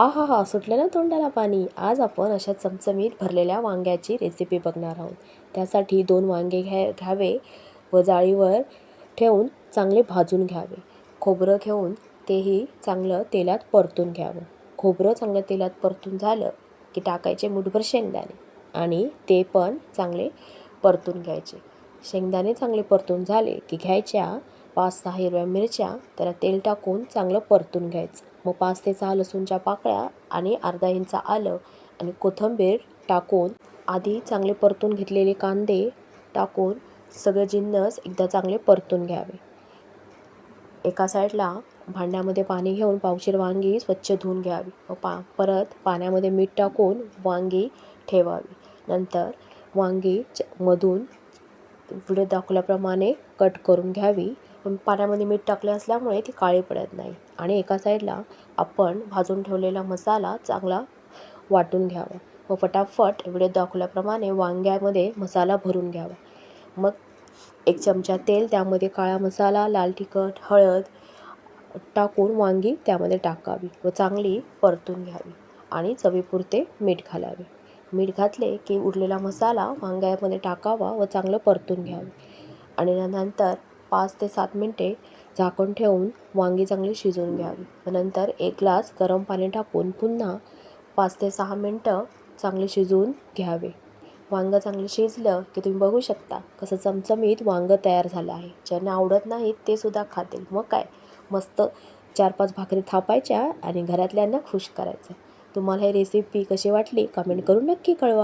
आहा हा सुटलं ना तोंडाला पाणी. आज आपण अशा चमचमीत भरलेल्या वांग्याची रेसिपी बघणार आहोत. त्यासाठी दोन वांगे घ्या घ्यावे व जाळीवर ठेवून चांगले भाजून घ्यावे. खोबरं घेऊन तेही चांगलं तेलात परतून घ्यावं. खोबरं चांगलं तेलात परतून झालं की टाकायचे मुठभर शेंगदाणे आणि ते पण चांगले परतून घ्यायचे. शेंगदाणे चांगले परतून झाले की घ्यायच्या पाच सहा हिरव्या मिरच्या त्याला तेल टाकून चांगलं परतून घ्यायचं. मग पाच ते सहा लसूणच्या पाकळ्या आणि अर्धा इंच आलं आणि कोथिंबीर टाकून आधी चांगले परतून घेतलेले कांदे टाकून सगळे जिन्नस एकदा चांगले परतून घ्यावे. एका साईडला भांड्यामध्ये पाणी घेऊन पावशीर वांगी स्वच्छ धुवून घ्यावी व पा परत पाण्यामध्ये मीठ टाकून वांगी ठेवावी. नंतर वांगी च मधून व्हिडिओ दाखवल्याप्रमाणे कट करून घ्यावी. पण पाण्यामध्ये मीठ टाकले असल्यामुळे ती काळी पडत नाही. आणि एका साईडला आपण भाजून ठेवलेला मसाला चांगला वाटून घ्यावा. व फटाफट व्हिडिओ दाखवल्याप्रमाणे वांग्यामध्ये मसाला भरून घ्यावा. मग एक चमचा तेल त्यामध्ये काळा मसाला लाल तिखट हळद टाकून वांगी त्यामध्ये टाकावी व चांगली परतून घ्यावी आणि चवीपुरते मीठ घालावे. मीठ घातले की उरलेला मसाला वांग्यामध्ये टाकावा व चांगलं परतून घ्यावे. आणि नंतर पाच ते सात मिनटे झाकण ठेवून वांगी चांगली शिजवून घ्यावी. व नंतर एक ग्लास गरम पाणी टाकून पुन्हा पाच ते सहा मिनटं चांगले शिजवून घ्यावे. वांगं चांगलं शिजलं की तुम्ही बघू शकता कसं चमचमीत वांगं तयार झालं आहे. ज्यांना आवडत नाहीत ते सुद्धा खातील. मग काय? मस्त चार पाच भाकरी थापायच्या आणि घरातल्यांना खुश करायचं. तुम्हाला ही रेसिपी कशी वाटली? कमेंट करून नक्की कळवा.